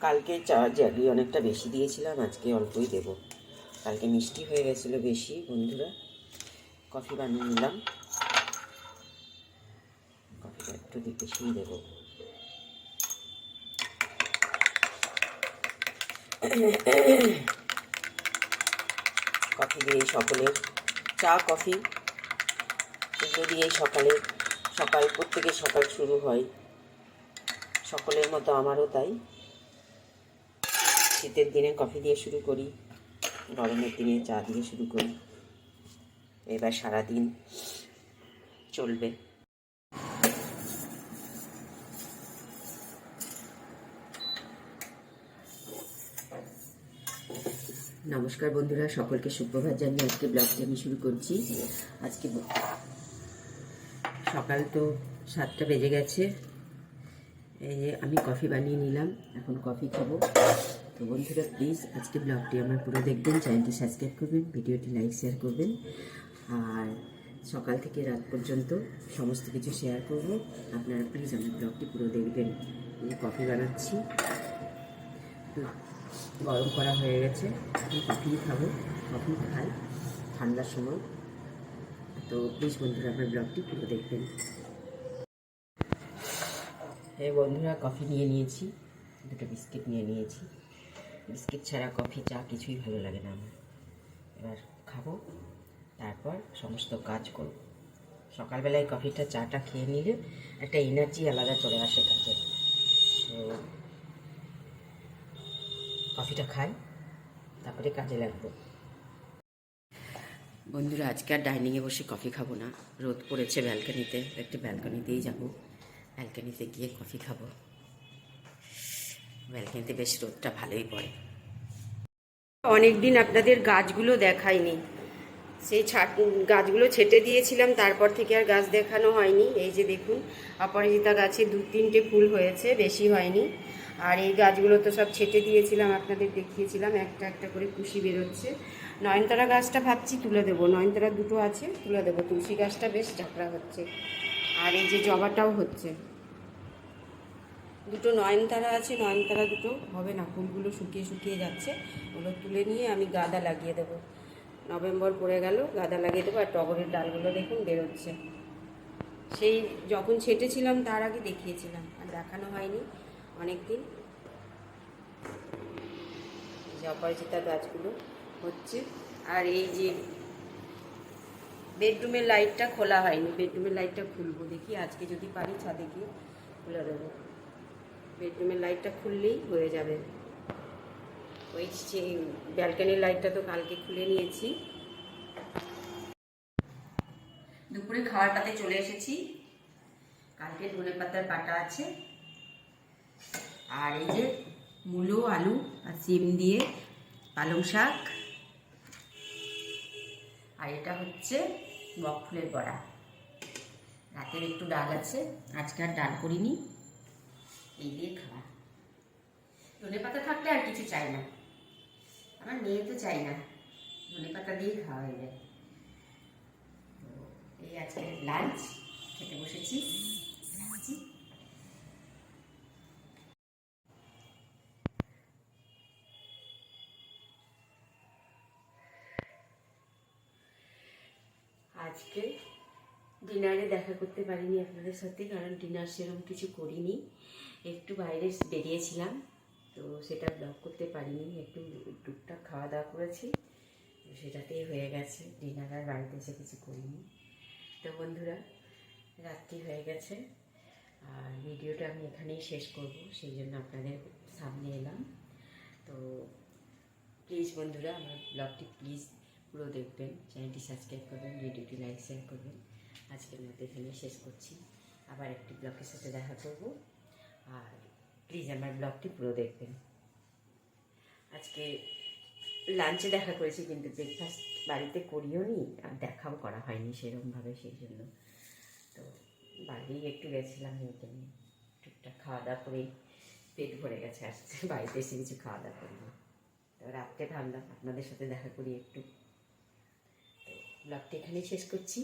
কালকে চা জাগি অনেকটা বেশি দিয়েছিলাম, আজকে অল্পই দেব। কালকে মিষ্টি হয়ে গেছিল বেশি, বন্ধুরা। কফি বানিয়ে নিলাম। কফিটা একটু বেশিই দেবো। কফি দিয়ে সকলের, চা, কফি এগুলো দিয়েই সকালে। সকাল প্রত্যেকের সকাল শুরু হয়। সকলের মতো আমারও তাই। শীতের দিনে কফি দিয়ে শুরু করি, গরমের দিনে চা দিয়ে শুরু করি। এবার সারাদিন চলবে। নমস্কার বন্ধুরা, সকলকে সুপ্রভাত জানিয়ে আজকে ব্লগটি আমি শুরু করছি। আজকে সকাল তো সাতটা বেজে গেছে। এই যে আমি কফি বানিয়ে নিলাম, এখন কফি খাব। তো বন্ধুরা প্লিজ আজকে ব্লগটি আমার পুরো দেখবেন। চ্যানেলটি সাবস্ক্রাইব করবেন, ভিডিওটি লাইক শেয়ার করবেন। আর সকাল থেকে রাত পর্যন্ত সমস্ত কিছু শেয়ার করব। আপনারা প্লিজ আমার ব্লগটি পুরো দেখবেন। যে কফি বানাচ্ছি। গরম করা হয়ে গেছে। এখন কফি খাব। কফি খাই। ঠান্ডার সময়। তো প্লিজ বন্ধুরা, আমার ব্লগটি পুরো দেখবেন। এই বন্ধুরা কফি নিয়ে নিয়েছি। দুটো বিস্কিট নিয়ে নিয়েছি। বিস্কিট ছাড়া কফি, চা কিছুই ভালো লাগে না আমার। এবার খাব, তারপর সমস্ত কাজ করব। সকালবেলায় কফিটা, চাটা খেয়ে নিলে একটা এনার্জি আলাদা চলে আসে কাজে। তো কফিটা খাই, তারপরে কাজে লাগবো। বন্ধুরা, আজকে আর ডাইনিংয়ে বসে কফি খাব না। রোদ পড়েছে ব্যালকানিতে একটু ব্যালকানিতেই যাব। ব্যালকানিতে গিয়ে কফি খাব। ব্যালকানিতে বেশ রোদটা ভালোই পড়ে। অনেক দিন আপনাদের গাছগুলো দেখাইনি। সেই গাছগুলো ছেটে দিয়েছিলাম, তারপর থেকে আর গাছ দেখানো হয়নি। এই যে দেখুন, অপরাজিতা গাছে দু তিনটে ফুল হয়েছে, বেশি হয়নি। আর এই গাছগুলো তো সব ছেটে দিয়েছিলাম, আপনাদের দেখিয়েছিলাম, একটা একটা করে কুশি বেরোচ্ছে। নয়নতারা গাছটা ভাবছি তুলে দেবো। নয়নতারা দুটো আছে, তুলে দেবো। তুলসী গাছটা বেশ ঝাঁকড়া হচ্ছে। আর এই যে জবাটাও হচ্ছে। দুটো নয়নতারা আছে, নয়নতারা দুটো হবে না, ফুলগুলো শুকিয়ে শুকিয়ে যাচ্ছে। ওগুলো তুলে নিয়ে আমি গাদা লাগিয়ে দেবো। নভেম্বর পড়ে গেল, গাদা লাগিয়ে দেবো, আর টগরের ডালগুলো দেখুন বেরোচ্ছে। সেই যখন ছেটেছিলাম, তার আগে দেখিয়েছিলাম, আর দেখানো হয়নি অনেক দিন যে অপরাজিতা গাছগুলো হচ্ছে, আর এই যে বেডরুমের লাইটটা খোলা হয়নি, বেডরুমের লাইটটা খুলবো, দেখি আজকে যদি পারি ছাদে গিয়ে খুলে দেবো। বেডরুমের লাইটটা খুললেই হয়ে যাবে। ওই যে ব্যালকানির লাইটটা তো কালকে খুলে নিয়েছি। দুপুরে খাওয়ার পাতে চলে এসেছি। কালকে ধনে পাতার বাটা আছে। আর এই যে মূলো, আলু আর সিম দিয়ে পালং শাক। আর এটা হচ্ছে বক ফুলের বড়া। রাতের একটু ডাল আছে, আজকে আর ডাল করিনি। এই দিয়ে খাওয়া ধনে পাতা থাকলে আর কিছু চাই না। আমার মেয়ে তো চাই না। ধনে পাতা দিয়ে খাওয়া হয়ে যায়। তো এই আজকে লাঞ্চ খেতে বসেছি। আজকে ডিনারে দেখা করতে পারিনি আপনাদের সাথে, কারণ ডিনার সেরকম কিছু করিনি। একটু বাইরে বেরিয়েছিলাম, তো সেটা ব্লগ করতে পারিনি, একটু টুকটাক খাওয়া দাওয়া করেছি, তো সেটাতেই হয়ে গেছে, ডিনার আর বাড়িতে এসে কিছু করিনি। তো বন্ধুরা, রাত্রি হয়ে গেছে, আর ভিডিওটা আমি এখানেই শেষ করব, সেই জন্য আপনাদের সামনে এলাম। তো প্লিজ বন্ধুরা, আমার ব্লগটি প্লিজ পুরো দেখবেন চ্যানেলটি সাবস্ক্রাইব করবেন ভিডিওটি লাইক শেয়ার করবেন। আজকের মধ্যে এখানে শেষ করছি। আবার একটি ব্লগের সাথে দেখা করব। আর প্লিজ আমার ব্লগটি পুরো দেখবেন। আজকে লাঞ্চে দেখা করেছি, কিন্তু ব্রেকফাস্ট বাড়িতে করিও নি, আর দেখাও করা হয়নি সেরকমভাবে সেই জন্য। তো বাইরেই একটু গেছিলাম নিয়ে। টুকটাক খাওয়া দাওয়া করেই পেট ভরে গেছে আসছে বাড়িতে এসে কিছু খাওয়া দাওয়া করিনি। তো রাত্রে ভাবলাম আপনাদের সাথে দেখা করি একটু। তো ব্লগটি এখানেই শেষ করছি।